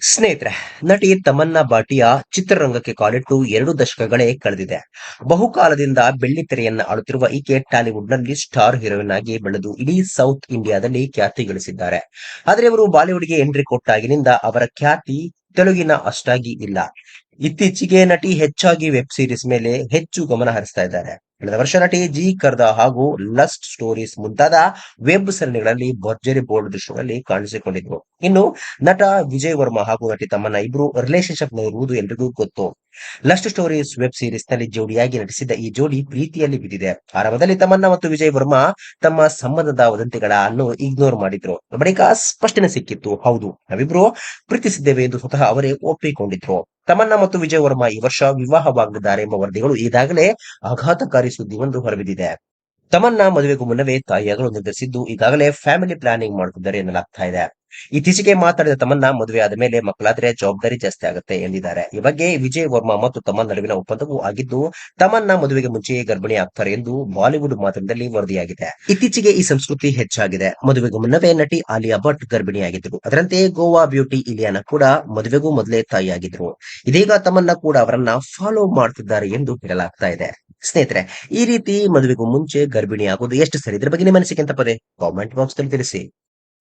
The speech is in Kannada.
ಸ್ನೇಹಿತರೆ, ನಟಿ ತಮನ್ನಾ ಭಾಟಿಯ ಚಿತ್ರರಂಗಕ್ಕೆ ಕಾಲಿಟ್ಟು ಎರಡು ದಶಕಗಳೇ ಕಳೆದಿದೆ. ಬಹುಕಾಲದಿಂದ ಬೆಳ್ಳಿ ತೆರೆಯನ್ನ ಆಳುತ್ತಿರುವ ಈಕೆ ಟಾಲಿವುಡ್ನಲ್ಲಿ ಸ್ಟಾರ್ ಹೀರೋಯಿನ್ ಆಗಿ ಬೆಳೆದು ಇಡೀ ಸೌತ್ ಇಂಡಿಯಾದಲ್ಲಿ ಖ್ಯಾತಿ ಗಳಿಸಿದ್ದಾರೆ. ಆದರೆ ಇವರು ಬಾಲಿವುಡ್ಗೆ ಎಂಟ್ರಿ ಕೊಟ್ಟಾಗಿನಿಂದ ಅವರ ಖ್ಯಾತಿ ತೆಲುಗಿನ ಅಷ್ಟಾಗಿ ಇಲ್ಲ. ಇತ್ತೀಚೆಗೆ ನಟಿ ಹೆಚ್ಚಾಗಿ ವೆಬ್ ಸೀರೀಸ್ ಮೇಲೆ ಹೆಚ್ಚು ಗಮನ ಹರಿಸ್ತಾ ಇದ್ದಾರೆ. ಕಳೆದ ವರ್ಷ ನಟಿ ಜಿ ಕರ್ದ ಹಾಗೂ ಲಸ್ಟ್ ಸ್ಟೋರೀಸ್ ಮುಂತಾದ ವೆಬ್ ಸರಣಿಗಳಲ್ಲಿ ಭರ್ಜರಿ ಬೋರ್ಡ್ ದೃಶ್ಯಗಳಲ್ಲಿ ಕಾಣಿಸಿಕೊಂಡಿದ್ರು ಇನ್ನು ನಟ ವಿಜಯ್ ವರ್ಮಾ ಹಾಗೂ ನಟಿ ತಮ್ಮನ್ನ ಇಬ್ರು ರಿಲೇಶನ್ಶಿಪ್ ಇರುವುದು ಎಲ್ರಿಗೂ ಗೊತ್ತು. ಲಸ್ಟ್ ಸ್ಟೋರೀಸ್ ವೆಬ್ ಸೀರೀಸ್ನಲ್ಲಿ ಜೋಡಿಯಾಗಿ ನಟಿಸಿದ ಈ ಜೋಡಿ ಪ್ರೀತಿಯಲ್ಲಿ ಬಿದ್ದಿದೆ. ಆರಂಭದಲ್ಲಿ ತಮ್ಮನ್ನ ಮತ್ತು ವಿಜಯ್ ವರ್ಮಾ ತಮ್ಮ ಸಂಬಂಧದ ವದಂತಿಗಳನ್ನು ಇಗ್ನೋರ್ ಮಾಡಿದ್ರು. ಬಳಿಕ ಸ್ಪಷ್ಟನೆ ಸಿಕ್ಕಿತ್ತು, ಹೌದು, ನಾವಿಬ್ರು ಪ್ರೀತಿಸಿದ್ದೇವೆ ಎಂದು ಸ್ವತಃ ಅವರೇ ಒಪ್ಪಿಕೊಂಡಿದ್ರು. ತಮನ್ನ ಮತ್ತು ವಿಜಯ್ ವರ್ಮಾ ಈ ವರ್ಷ ವಿವಾಹವಾಗಲಿದ್ದಾರೆ ಎಂಬ ವರದಿಗಳು ಈಗಾಗಲೇ ಆಘಾತಕಾರಿ ಸುದ್ದಿ ಒಂದು ಹೊರಬಿದ್ದಿದೆ. ತಮನ್ನ ಮದುವೆಗೂ ಮುನ್ನವೇ ತಾಯಿಯಾಗಲು ನಿರ್ಧರಿಸಿದ್ದು ಈಗಾಗಲೇ ಫ್ಯಾಮಿಲಿ ಪ್ಲಾನಿಂಗ್ ಮಾಡುತ್ತಿದ್ದಾರೆ ಎನ್ನಲಾಗ್ತಾ ಇದೆ. ಇತ್ತೀಚೆಗೆ ಮಾತಾಡಿದ ತಮ್ಮನ್ನ ಮದುವೆ ಆದ ಮೇಲೆ ಮಕ್ಕಳಾದ್ರೆ ಜವಾಬ್ದಾರಿ ಜಾಸ್ತಿ ಆಗುತ್ತೆ ಎಂದಿದ್ದಾರೆ. ಈ ಬಗ್ಗೆ ವಿಜಯ್ ವರ್ಮಾ ಮತ್ತು ತಮ್ಮ ನಡುವಿನ ಒಪ್ಪಂದವೂ ಆಗಿದ್ದು, ತಮ್ಮನ್ನ ಮದುವೆಗೆ ಮುಂಚೆಯೇ ಗರ್ಭಿಣಿ ಆಗ್ತಾರೆ ಎಂದು ಬಾಲಿವುಡ್ ಮಾಧ್ಯಮದಲ್ಲಿ ವರದಿಯಾಗಿದೆ. ಇತ್ತೀಚೆಗೆ ಈ ಸಂಸ್ಕೃತಿ ಹೆಚ್ಚಾಗಿದೆ. ಮದುವೆಗೂ ಮುನ್ನವೇ ನಟಿ ಆಲಿಯಾ ಭಟ್ ಗರ್ಭಿಣಿಯಾಗಿದ್ದರು. ಅದರಂತೆ ಗೋವಾ ಬ್ಯೂಟಿ ಇಲಿಯಾನ ಕೂಡ ಮದುವೆಗೂ ಮೊದಲೇ ತಾಯಿಯಾಗಿದ್ರು ಇದೀಗ ತಮ್ಮನ್ನ ಕೂಡ ಅವರನ್ನ ಫಾಲೋ ಮಾಡ್ತಿದ್ದಾರೆ ಎಂದು ಹೇಳಲಾಗ್ತಾ ಇದೆ. ಸ್ನೇಹಿತರೆ, ಈ ರೀತಿ ಮದುವೆಗೂ ಮುಂಚೆ ಗರ್ಭಿಣಿ ಆಗೋದು ಎಷ್ಟು ಸರಿ? ಇದ್ರ ಬಗ್ಗೆ ನಿಮ್ಮ ಅನಿಸಿಕೆ ಅಂತ ಪದೇ? ಕಾಮೆಂಟ್ ಬಾಕ್ಸ್ನಲ್ಲಿ ತಿಳಿಸಿ.